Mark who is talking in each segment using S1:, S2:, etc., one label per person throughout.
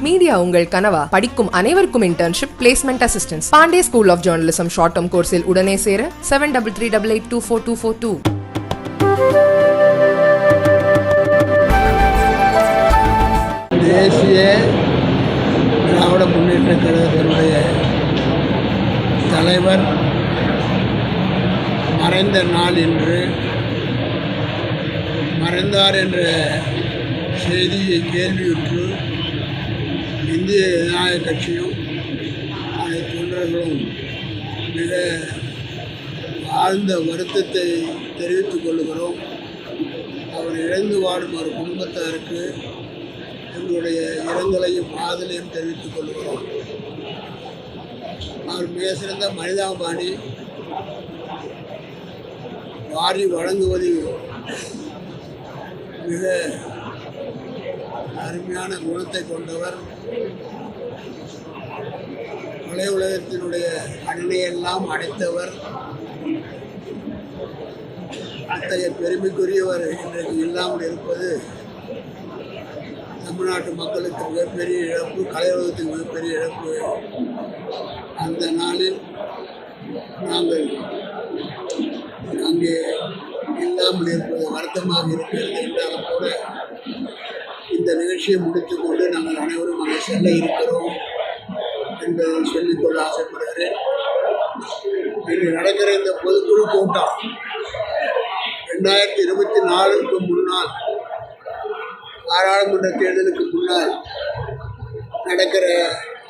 S1: Media உங்கள் கனவா? படிக்கும் அனைவருக்கும் internship placement assistance Pandey school of journalism short term கோர்ஸில் உடனே சேர seven double three double eight two four two four two
S2: தேசிய திராவிட முன்னேற்ற கழகத்தினுடைய தலைவர் மறைந்த நாள் என்று மறைந்தார் என்ற செய்தியை கேள்வியுற்று இந்திய ஜனநாயக கட்சியும் அதை தொண்டர்களும் மிக ஆழ்ந்த வருத்தத்தை தெரிவித்துக் கொள்கிறோம். அவர் இழந்து வாடும் ஒரு குடும்பத்தாருக்கு எங்களுடைய இரங்கலையும் ஆதலையும் தெரிவித்துக் கொள்கிறோம். அவர் மிக சிறந்த மனிதாபாணி. வாரி வழங்குவதில் மிக அருமையான குணத்தை கொண்டவர். மலை உலகத்தினுடைய அன்னையெல்லாம் அடைத்தவர். அத்தகைய பெருமைக்குரியவர் இன்றைக்கு இல்லாமல் இருப்பது தமிழ்நாட்டு மக்களுக்கு மிகப்பெரிய இழப்பு கலையுலகத்துக்கு மிகப்பெரிய இழப்பு. அந்த நாளில் நாங்கள் அங்கே இல்லாமல் இருப்பது வருத்தமாக இருக்கிறது. என்றாலும் கூட இந்த நிகழ்ச்சியை முடித்துக்கொண்டு நாங்கள் அனைவரும் அங்கே செல்ல இருக்கிறோம் என்பதை சொல்லிக்கொள்ள ஆசைப்படுகிறேன். இன்று நடக்கிற இந்த பொதுக்குழு கூட்டம் ரெண்டாயிரத்தி இருபத்தி நாலுக்கு முன்னால் பாராளுமன்ற தேர்தலுக்கு முன்னால் நடக்கிற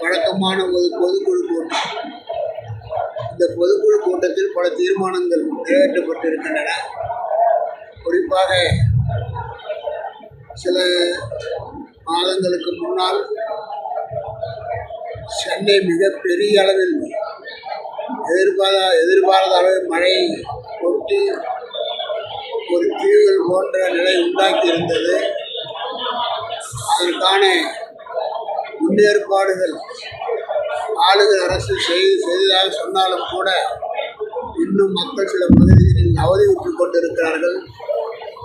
S2: வழக்கமான ஒரு பொதுக்குழு கூட்டம். இந்த பொதுக்குழு கூட்டத்தில் பல தீர்மானங்கள் நிறைவேற்றப்பட்டிருக்கின்றன. குறிப்பாக சில மாதங்களுக்கு முன்னால் சென்னை மிகப்பெரிய அளவில் எதிர்பார எதிர்பாராத அளவில் மழை கொட்டி ஒரு தீவுகள் போன்ற நிலை உண்டாக்கி இருந்தது அதற்கான முன்னேற்பாடுகள் ஆளுநர் அரசு செய்து செய்ததாக சொன்னாலும் கூட இன்னும் மக்கள் சில பகுதிகளில் அவதியுற்று கொண்டிருக்கிறார்கள்.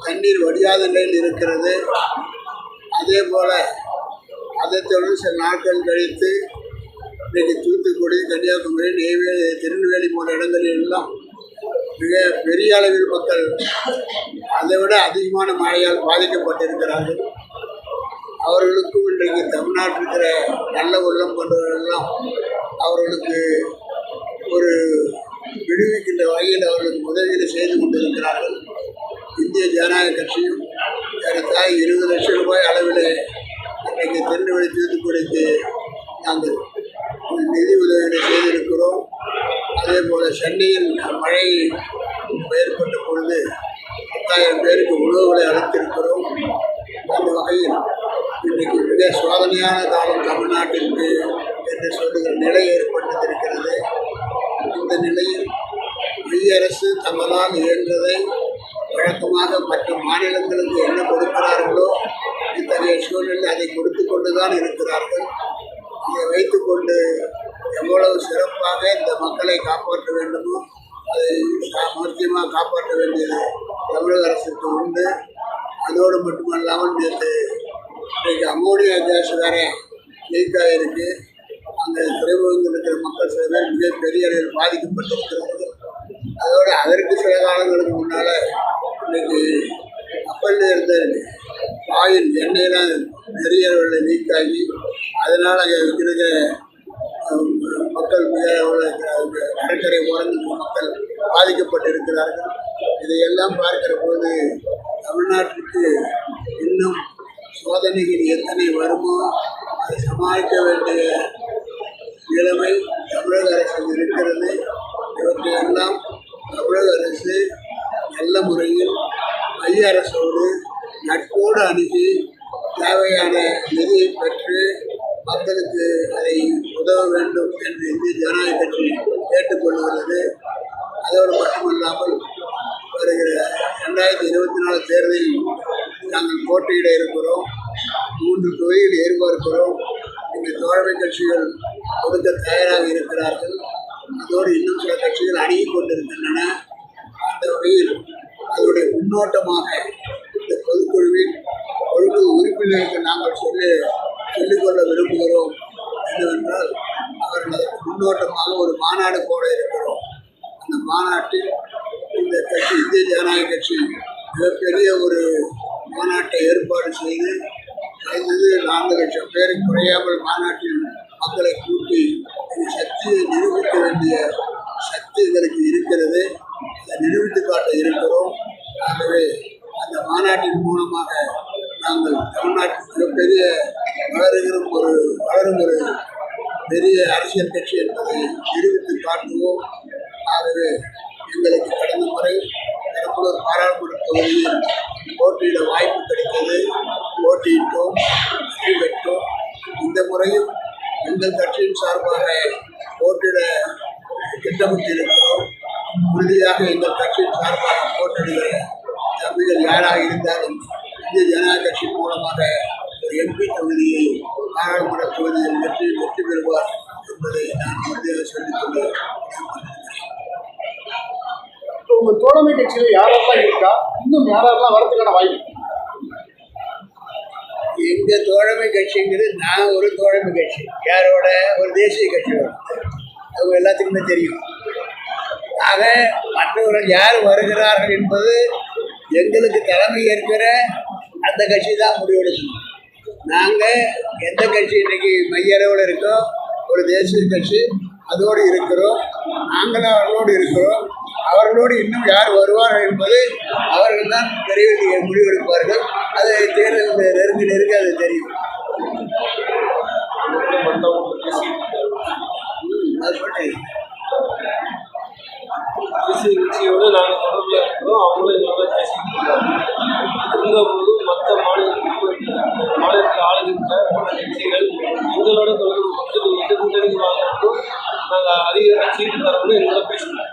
S2: தண்ணீர் வடியாத நிலையில் இருக்கிறது. அதே போல் அதை தொடர்ந்து சில நாட்கள் கழித்து இன்றைக்கு தூத்துக்குடி கன்னியாகுமரி நெய்வேலி திருநெல்வேலி போன்ற இடங்களில் எல்லாம் மிக பெரிய அளவில் மக்கள் அதை விட அதிகமான மழையால் பாதிக்கப்பட்டிருக்கிறார்கள். அவர்களுக்கும் இன்றைக்கு தமிழ்நாட்டில் இருக்கிற நல்ல உள்ளம் கொண்டவர்களெல்லாம் அவர்களுக்கு ஒரு விடுவிக்கின்ற வகையில் அவர்களுக்கு உதவிகளை செய்து கொண்டிருக்கிறார்கள். ஜனநாயக கட்சியும் ஏறத்தாய் இருபது லட்சம் ரூபாய் அளவில் இன்றைக்கு திருநெல்வேலி தூத்துக்குடிக்கு நாங்கள் நிதி உதவிகளை செய்திருக்கிறோம். அதே போல் சென்னையில் மழை ஏற்பட்ட பொழுது பத்தாயிரம் பேருக்கு உணவுகளை அளித்திருக்கிறோம். அந்த வகையில் இன்றைக்கு மிக சோதனையான காலம் தமிழ்நாட்டிற்கு என்று சொல்லுகிற நிலை ஏற்பட்டிருக்கிறது. இந்த நிலையில் மைய அரசு தங்களால் இயன்றதை வழக்கமாக மற்ற மாநிலங்களுக்கு என்ன கொடுக்கிறார்களோ இத்தகைய சூழ்நிலை அதை கொடுத்து கொண்டு தான் இருக்கிறார்கள். இதை வைத்துக்கொண்டு எவ்வளவு சிறப்பாக இந்த மக்களை காப்பாற்ற வேண்டுமோ அதை சாமர்த்தியமாக காப்பாற்ற வேண்டியது தமிழக அரசுக்கு உண்டு. அதோடு மட்டுமல்லாமல் நேற்று இன்றைக்கு அமோனியா கேஸ் வேற லீக்காக இருக்குது அந்த துறைமுகத்தில் இருக்கிற மக்கள் சில பேர் மிகப்பெரிய அளவில் பாதிக்கப்பட்டிருக்கிறார்கள். அதோடு அதற்கு சில காலங்களுக்கு முன்னால் இன்னைக்கு கப்பலில் இருந்த ஆயில் எண்ணெயெல்லாம் நிறைய அளவில் லீக் ஆகி அதனால் அங்கே இருக்கிற மக்கள் மிக கடற்கரை ஓரங்கள் மக்கள் பாதிக்கப்பட்டிருக்கிறார்கள். இதையெல்லாம் பார்க்கிற போது தமிழ்நாட்டுக்கு இன்னும் சோதனைகள் எத்தனை வருமோ அதை சமாளிக்க வேண்டிய நிலைமை தமிழக அரசு இருக்கிறது. இவற்றையெல்லாம் தமிழக அரசு நல்ல முறையில் மத்திய அரசோடு நட்போடு அணுகி தேவையான நிதியை பெற்று மக்களுக்கு அதை உதவ வேண்டும் என்று இந்திய ஜனநாயக கட்சி கேட்டுக்கொள்கிறது அதோடு மட்டுமல்லாமல் வருகிற ரெண்டாயிரத்தி இருபத்தி நாலு தேர்தலில் நாங்கள் போட்டியிட இருக்கிறோம். மூன்று தொகுதியில் இருக்கிறோம் இந்த தோழமை கட்சிகள் கொடுக்க தயாராக இருக்கிறார்கள். அதோடு இன்னும் சில கட்சிகள் அணுகி கொண்டிருக்கின்றன. அந்த வகையில் அதோடைய முன்னோட்டமாக இந்த பொதுக்குழுவின் பொது உறுப்பினருக்கு நாங்கள் சொல்லி சொல்லிக்கொள்ள விரும்புகிறோம். என்னவென்றால் அவர்கள் முன்னோட்டமாக ஒரு மாநாடு போட இருக்கிறோம். அந்த மாநாட்டில் இந்த கட்சி இந்திய ஜனநாயக கட்சி மிகப்பெரிய ஒரு மாநாட்டை ஏற்பாடு செய்து ஐந்து நான்கு லட்சம் பேர் குறையாமல் மாநாட்டில் மக்களை கூட்டி இந்த சக்தியை நிரூபிக்க வேண்டிய சக்தி எங்களுக்கு இருக்கிறது. அதை நிரூபித்து காட்ட இருக்கிறோம். ஆகவே அந்த மாநாட்டின் மூலமாக நாங்கள் தமிழ்நாட்டில் மிகப்பெரிய வளருகிற ஒரு வளரும் ஒரு பெரிய அரசியல் கட்சி என்பதை நிரூபித்து காட்டுவோம். ஆகவே எங்களுக்கு கடந்த முறை பெரம்பலூர் பாராளுமன்ற தொகுதியில் போட்டியிட வாய்ப்பு கிடைத்தது. போட்டியிட்டோம் வெற்றி பெற்றோம். இந்த முறையும் எங்கள் கட்சியின் சார்பாக போட்டியிட திட்டமிட்டிருக்கிறோம். உறுதியாக எங்கள் கட்சியின் சார்பாக போட்டியிடுகிற தம்பிகள் யாராக இருந்தாலும் இந்திய ஜனநாயக கட்சி மூலமாக ஒரு எம்பி தொகுதியை நாடாளுமன்ற தொகுதியில் வெற்றி வெற்றி பெறுவார் என்பதை நான் உறுதியாக சொல்லிக்கொண்டு
S3: இப்போ உங்கள் தோழமை கட்சியில் யாரெல்லாம் இருக்கா? இன்னும் யாரெல்லாம் வரதுக்கான வாய்ப்பு
S2: எங்க தோழமை கட்சிங்கிறது நான் ஒரு தோழமை கட்சி யாரோட? ஒரு தேசிய கட்சியோட அவங்க எல்லாத்துக்குமே தெரியும். ஆக மற்றவர்கள் யார் வருகிறார்கள் என்பது எங்களுக்கு தலைமை ஏற்கிற அந்த கட்சி தான் முடிவெடுக்கணும் நாங்கள் எந்த கட்சி இன்னைக்கு மையளவில் இருக்கோ ஒரு தேசிய கட்சி அதோடு இருக்கிறோம். நாங்களும் அவர்களோடு இருக்கிறோம். அவர்களோடு இன்னும் யார் வருவார்கள் என்பது அவர்கள் தான் விரைவில் முடிவெடுப்பார்கள் அது தேர்தல் நெருங்கி நெருங்கி அது தெரியும். ம், அது பண்ணி
S4: தேசிய கட்சியோடு நாங்கள் தொடர்பில் இருக்கிறோம். அவங்களும் எங்களோட பேசிட்டு இருக்காங்க. இருந்தபோது மற்ற மாநிலத்தில் மாநிலத்தில் ஆளுகின்ற பல கட்சிகள் எங்களோட தொடர்பு கொண்டு நீங்கள் எந்த கூட்டணிக்கு வாங்குறதும் நாங்கள் அதிக சீட்டு தரணும்னு எங்களோட பேசிட்டு